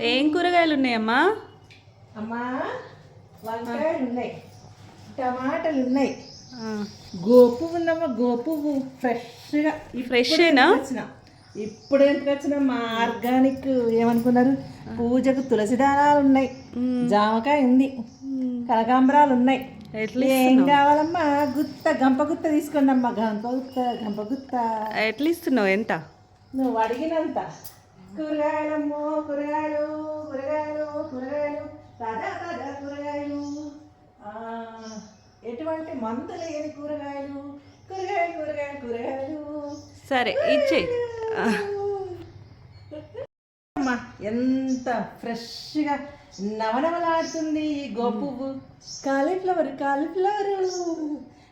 ఏం కూరగాయలు ఉన్నాయమ్మా? అమ్మా వంకాయలు ఉన్నాయి. టమాటాలు ఉన్నాయి. గోపు ఉందమ్మా గోపు ఫ్రెష్గా. ఫ్రెషేనా? వచ్చిన? ఇప్పుడు ఎందుకు వచ్చిన? మా ఆర్గానిక్ ఏమనుకున్నారు? పూజకు తులసి దానాలు ఉన్నాయి. జామకాయ ఉంది. కనకాంబరాలు ఉన్నాయి. ఎట్లా ఏం కావాలమ్మా? గుత్త గంప గుత్త తీసుకోండి అమ్మా గంప గుత్త గంప గుత్త. ఎట్లా ఇస్తున్నావు? ఎంత? నువ్వు అడిగినంత. కూరగాయలమ్మో కూరగాయలు కూరగాయలు కూరగాయలు. తాజా తాజా కూరగాయలు. ఆ, ఎటువంటి మందు లేని కూరగాయలు. కూరగాయలు కూరగాయలు కూరగాయలు. సరే ఇచ్చేయి. అమ్మా ఎంత ఫ్రెష్గా నవనవలాడుతుంది ఈ గోపువ్వు. Cauliflower cauliflower.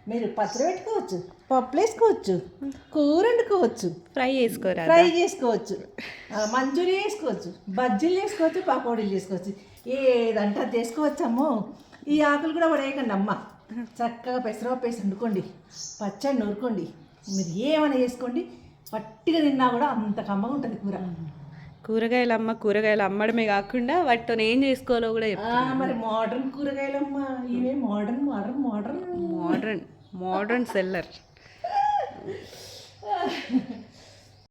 మీరు పచ్చడి పెట్టుకోవచ్చు పప్పులు వేసుకోవచ్చు కూర వండుకోవచ్చు ఫ్రై చేసుకోరా ఫ్రై చేసుకోవచ్చు మంచూరియా వేసుకోవచ్చు బజ్జీలు చేసుకోవచ్చు పకోడీలు చేసుకోవచ్చు ఏదంటే అది చేసుకోవచ్చమ్మో ఈ ఆకులు కూడా పడేయకండి అమ్మ. చక్కగా పెసరపప్పు వేసి వండుకోండి పచ్చడి నూరుకోండి. మీరు ఏమైనా చేసుకోండి పట్టిగా తిన్నా కూడా అంత కమ్మగా ఉంటుంది కూర. కూరగాయలు అమ్మ కూరగాయలు అమ్మడమే కాకుండా వాటితో ఏం చేసుకోవాలో కూడా మరి మోడర్న్ కూరగాయలమ్మ ఇవే modern modern modern modern modern seller